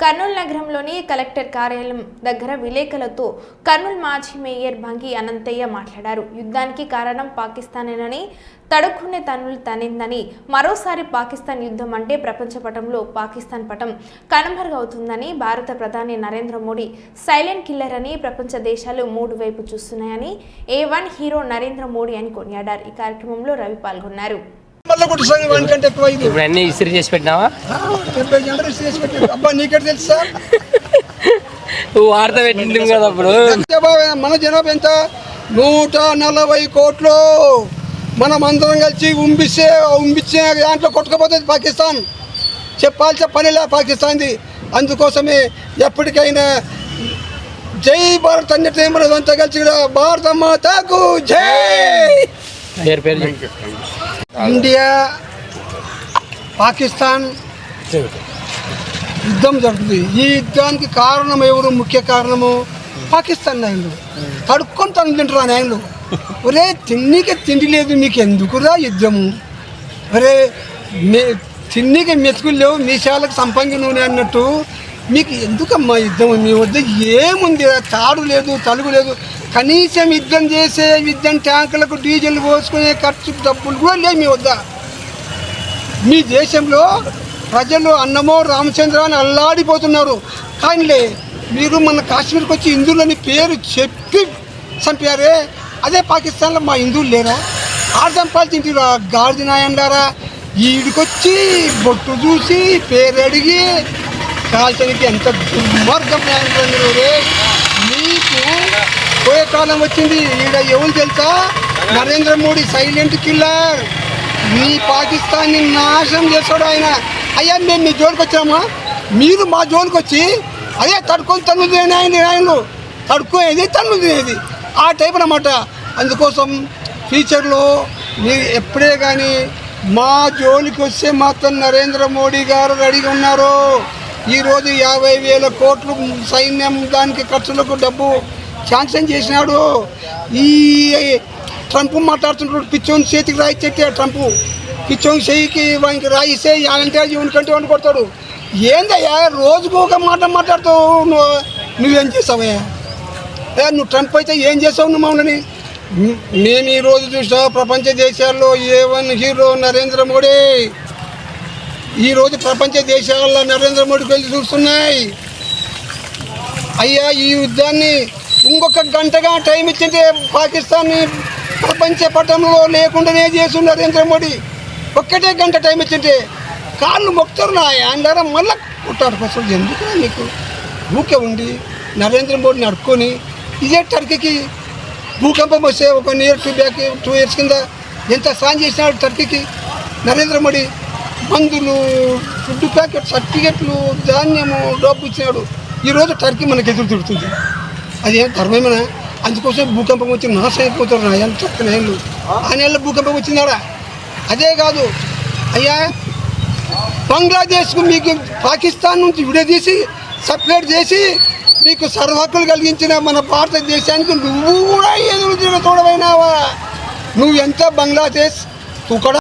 కర్నూలు నగరంలోని కలెక్టర్ కార్యాలయం దగ్గర విలేకరులతో కర్నూలు మాజీ మేయర్ భంగి అనంతయ్య మాట్లాడారు. యుద్ధానికి కారణం పాకిస్తానేనని తడుక్కునే తనులు తనిందని మరోసారి పాకిస్తాన్ యుద్ధం అంటే ప్రపంచ పటంలో పాకిస్తాన్ పటం కనుమరుగవుతుందని భారత ప్రధాని నరేంద్ర మోడీ సైలెంట్ కిల్లర్ అని ప్రపంచ దేశాలు మూడు వైపు చూస్తున్నాయని A one hero Narendra Modi అని కొనియాడారు. ఈ కార్యక్రమంలో రవి పాల్గొన్నారు. ఇప్పుడు అన్ని ఇస్త్రీ చేసి పెట్టినావా? అబ్బా నీకెట్ తెలుసా వార్త పెట్టింది కదా అప్పుడు. మన జనాభా ఎంత? నూట నలభై కోట్లు. మనం అందరం కలిసి ఉంపిస్తే ఉంపించే దాంట్లో కొట్టుకుపోతుంది పాకిస్తాన్. చెప్పాల్సిన పనిలే పాకిస్తాన్ది. అందుకోసమే ఎప్పటికైనా జై భారత్ అన్నట్టు మనదంతా కలిసి కూడా భారత మాతకు జై! పేరు పేరు. ఇండియా పాకిస్తాన్ యుద్ధం జరుగుతుంది. ఈ యుద్ధానికి కారణం ఎవరు? ముఖ్య కారణము పాకిస్తాన్ నాయకులు తడుక్కొని తను తింటారు ఆ నాయకులు ఒరే తిన్నీకి తిండి లేదు మీకు ఎందుకురా యుద్ధము? ఒరే మే తిన్నీకి మెతుకులు లేవు మీసాలకు సంపంగి నూనె అన్నట్టు మీకు ఎందుకమ్మా యుద్ధం? మీ వద్ద ఏముంది? తాడు లేదు తలుగు లేదు. కనీసం యుద్ధం చేసే యుద్ధం ట్యాంకులకు డీజిల్ పోసుకునే ఖర్చు డబ్బులు కూడా లేవు మీ వద్ద. మీ దేశంలో ప్రజలు అన్నమో రామచంద్ర అని అల్లాడిపోతున్నారు. కానీలే మీరు మన కాశ్మీర్కి వచ్చి హిందువులని పేరు చెప్పి చంపారే. అదే పాకిస్తాన్లో మా హిందువులు లేరా? ఆడదంపాలు తింటారా గాడిద నాయండారా? ఈడికొచ్చి బొట్టు చూసి పేరు అడిగి కాల్చడానికి ఎంత దుర్మార్గం న్యాయం రే మీకు పోయే కాలం వచ్చింది. ఈడ ఎవరు తెలుసా? Narendra Modi silent killer. మీ పాకిస్తాన్ని నాశనం చేస్తాడు ఆయన. అయ్యా మేము మీ జోలికి వచ్చామా? మీరు మా జోలికి వచ్చి అదే తడుకొని తన్ను తినేది ఆయన తడుకునేది తన్ను తినేది. ఆ టైప్ అనమాట అందుకోసం ఫ్యూచర్లో మీరు ఎప్పుడే కానీ మా జోలికి వస్తే మాత్రం నరేంద్ర మోడీ గారు రెడీగా ఉన్నారు. ఈరోజు యాభై వేల కోట్లు సైన్యం దానికి ఖర్చులకు డబ్బు శాంక్షన్ చేసినాడు. ఈ ట్రంప్ మాట్లాడుతున్నాడు పిచ్చోని చేతికి రాయిచ్చే ట్రంప్. పిచ్చోని చేయికి వానికి రాయిస్తే అంటే ఇవనికంటే వండి కొడతాడు. ఏందయ్యా? రోజుకు ఒక మాట మాట్లాడుతావు నువ్వు నువ్వేం చేసావయ్యా? ఏ నువ్వు ట్రంప్ అయితే ఏం చేసావు నువ్వు మమ్మల్ని? మేము ఈరోజు చూసినా ప్రపంచ దేశాల్లో A one hero Narendra Modi ఈరోజు ప్రపంచ దేశాల్లో నరేంద్ర మోడీకి వెళ్ళి చూస్తున్నాయి. అయ్యా ఈ యుద్ధాన్ని ఇంకొక గంటగా టైం ఇచ్చింటే పాకిస్తాన్ని ప్రపంచ పటంలో లేకుండానే చేసి నరేంద్ర మోడీ. ఒక్కటే గంట టైం ఇచ్చింటే కాళ్ళు మొక్కుతారు నా ఆయన మళ్ళీ కొట్టాడు అసలు ఎందుకు నీకు? ఊకే ఉండి నరేంద్ర మోడీని అడుక్కొని ఇదే టర్కీకి భూకంపం వస్తే ఒక year two back two years కింద ఎంత సాయం చేసినాడు టర్కీకి నరేంద్ర మోడీ? మందులు ఫుడ్ ప్యాకెట్ సర్టిఫికెట్లు ధాన్యము డబ్బు ఇచ్చినాడు. ఈరోజు టర్కీ మనకి ఎదురు తిడుతుంది అది ధర్మమేనా? అందుకోసం భూకంపం వచ్చి నాశనం అయిపోతారు నా ఎంత చక్కని ఆ నెలలో భూకంపం వచ్చిందాడా? అదే కాదు. అయ్యా బంగ్లాదేశ్కు మీకు పాకిస్తాన్ నుంచి విడదీసి సపరేట్ చేసి మీకు సర్వహక్కులు కలిగించిన మన భారతదేశానికి నువ్వు కూడా ఎదురు తిరగ చూడవైనావా నువ్వు ఎంత బంగ్లాదేశ్ తుకడ